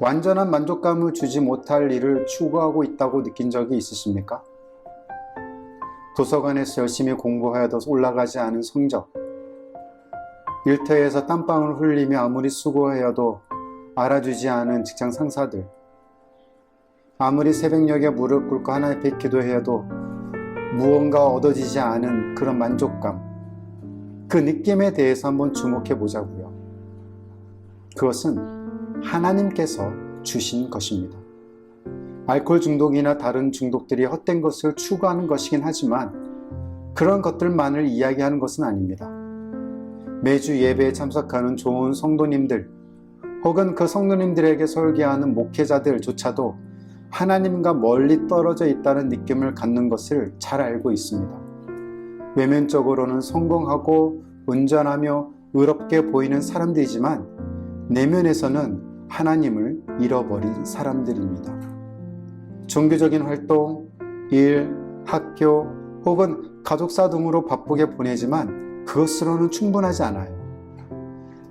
완전한 만족감을 주지 못할 일을 추구하고 있다고 느낀 적이 있으십니까? 도서관에서 열심히 공부하여도 올라가지 않은 성적, 일터에서 땀방울 흘리며 아무리 수고하여도 알아주지 않은 직장 상사들, 아무리 새벽녘에 무릎 꿇고 하나님 앞에 기도해도 무언가 얻어지지 않은 그런 만족감, 그 느낌에 대해서 한번 주목해 보자고요. 그것은 하나님께서 주신 것입니다. 알코올 중독이나 다른 중독들이 헛된 것을 추구하는 것이긴 하지만 그런 것들만을 이야기하는 것은 아닙니다. 매주 예배에 참석하는 좋은 성도님들 혹은 그 성도님들에게 설계하는 목회자들조차도 하나님과 멀리 떨어져 있다는 느낌을 갖는 것을 잘 알고 있습니다. 외면적으로는 성공하고 운전하며 의롭게 보이는 사람들이지만 내면에서는 하나님을 잃어버린 사람들입니다. 종교적인 활동, 일, 학교 혹은 가족사 등으로 바쁘게 보내지만 그것으로는 충분하지 않아요.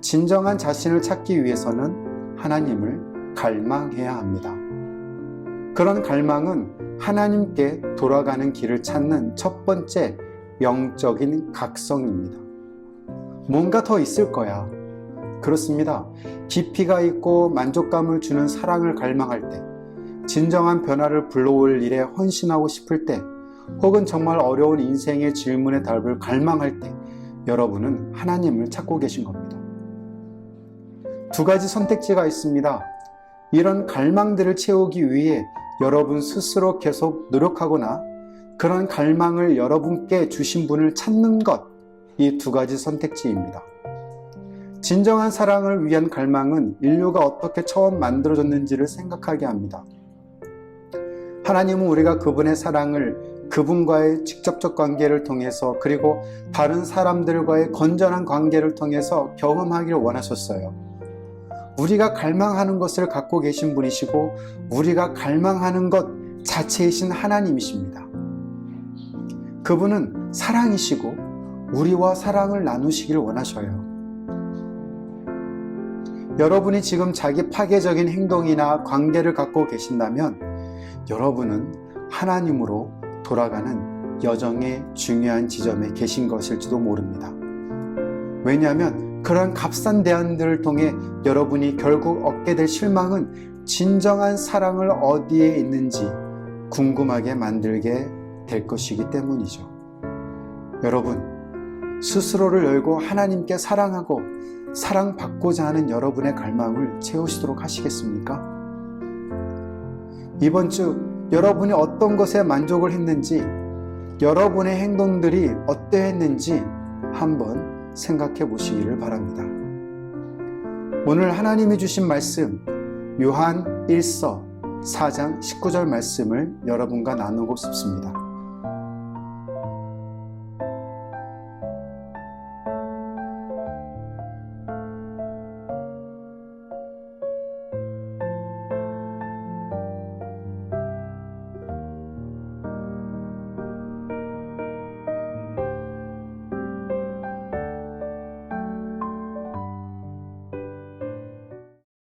진정한 자신을 찾기 위해서는 하나님을 갈망해야 합니다. 그런 갈망은 하나님께 돌아가는 길을 찾는 첫 번째 영적인 각성입니다. 뭔가 더 있을 거야. 그렇습니다. 깊이가 있고 만족감을 주는 사랑을 갈망할 때, 진정한 변화를 불러올 일에 헌신하고 싶을 때, 혹은 정말 어려운 인생의 질문의 답을 갈망할 때, 여러분은 하나님을 찾고 계신 겁니다. 두 가지 선택지가 있습니다. 이런 갈망들을 채우기 위해 여러분 스스로 계속 노력하거나 그런 갈망을 여러분께 주신 분을 찾는 것, 이 두 가지 선택지입니다. 진정한 사랑을 위한 갈망은 인류가 어떻게 처음 만들어졌는지를 생각하게 합니다. 하나님은 우리가 그분의 사랑을 그분과의 직접적 관계를 통해서 그리고 다른 사람들과의 건전한 관계를 통해서 경험하기를 원하셨어요. 우리가 갈망하는 것을 갖고 계신 분이시고 우리가 갈망하는 것 자체이신 하나님이십니다. 그분은 사랑이시고 우리와 사랑을 나누시길 원하셔요. 여러분이 지금 자기 파괴적인 행동이나 관계를 갖고 계신다면 여러분은 하나님으로 돌아가는 여정의 중요한 지점에 계신 것일지도 모릅니다. 왜냐하면 그런 값싼 대안들을 통해 여러분이 결국 얻게 될 실망은 진정한 사랑을 어디에 있는지 궁금하게 만들게 될 것이기 때문이죠. 여러분, 스스로를 열고 하나님께 사랑하고 사랑받고자 하는 여러분의 갈망을 채우시도록 하시겠습니까? 이번 주 여러분이 어떤 것에 만족을 했는지, 여러분의 행동들이 어떠했는지 한번 생각해 보시기를 바랍니다. 오늘 하나님이 주신 말씀, 요한 1서 4장 19절 말씀을 여러분과 나누고 싶습니다.